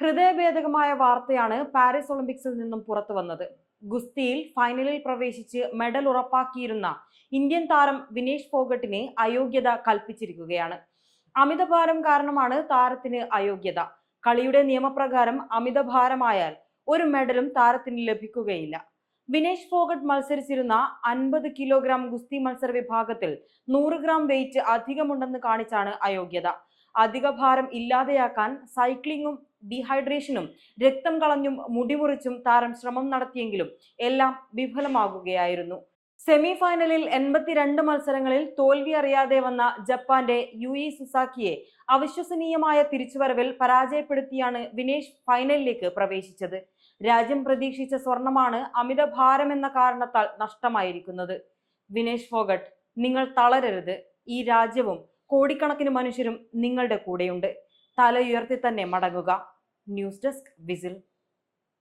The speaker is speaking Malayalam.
ഹൃദയഭേദകമായ വാർത്തയാണ് പാരീസ് ഒളിമ്പിക്സിൽ നിന്നും പുറത്തു വന്നത്. ഗുസ്തിയിൽ ഫൈനലിൽ പ്രവേശിച്ച് മെഡൽ ഉറപ്പാക്കിയിരുന്ന ഇന്ത്യൻ താരം വിനേഷ് ഫോഗട്ടിനെ അയോഗ്യത കൽപ്പിച്ചിരിക്കുകയാണ്. അമിതഭാരം കാരണമാണ് താരത്തിന് അയോഗ്യത. കളിയുടെ നിയമപ്രകാരം അമിതഭാരമായാൽ ഒരു മെഡലും താരത്തിന് ലഭിക്കുകയില്ല. വിനേഷ് ഫോഗട്ട് മത്സരിച്ചിരുന്ന അൻപത് കിലോഗ്രാം ഗുസ്തി മത്സര വിഭാഗത്തിൽ നൂറ് ഗ്രാം വെയിറ്റ് അധികമുണ്ടെന്ന് കാണിച്ചാണ് അയോഗ്യത. അധിക ഭാരം ഇല്ലാതെയാക്കാൻ സൈക്ലിങ്ങും ഡീഹൈഡ്രേഷനും രക്തം കളഞ്ഞും മുടിമുറിച്ചും താരം ശ്രമം നടത്തിയെങ്കിലും എല്ലാം വിഫലമാകുകയായിരുന്നു. സെമി ഫൈനലിൽ എൺപത്തിരണ്ട് മത്സരങ്ങളിൽ തോൽവി അറിയാതെ വന്ന ജപ്പാന്റെ യു ഇ സുസാക്കിയെ അവിശ്വസനീയമായ തിരിച്ചുവരവിൽ പരാജയപ്പെടുത്തിയാണ് വിനേഷ് ഫൈനലിലേക്ക് പ്രവേശിച്ചത്. രാജ്യം പ്രതീക്ഷിച്ച സ്വർണമാണ് അമിതഭാരം എന്ന കാരണത്താൽ നഷ്ടമായിരിക്കുന്നത്. വിനേഷ് ഫോഗട്ട് നിങ്ങൾ തളരരുത്. ഈ രാജ്യവും കോടിക്കണക്കിന് മനുഷ്യരും നിങ്ങളുടെ കൂടെയുണ്ട്. തലയുയർത്തി തന്നെ മടങ്ങുക. News desk whistle.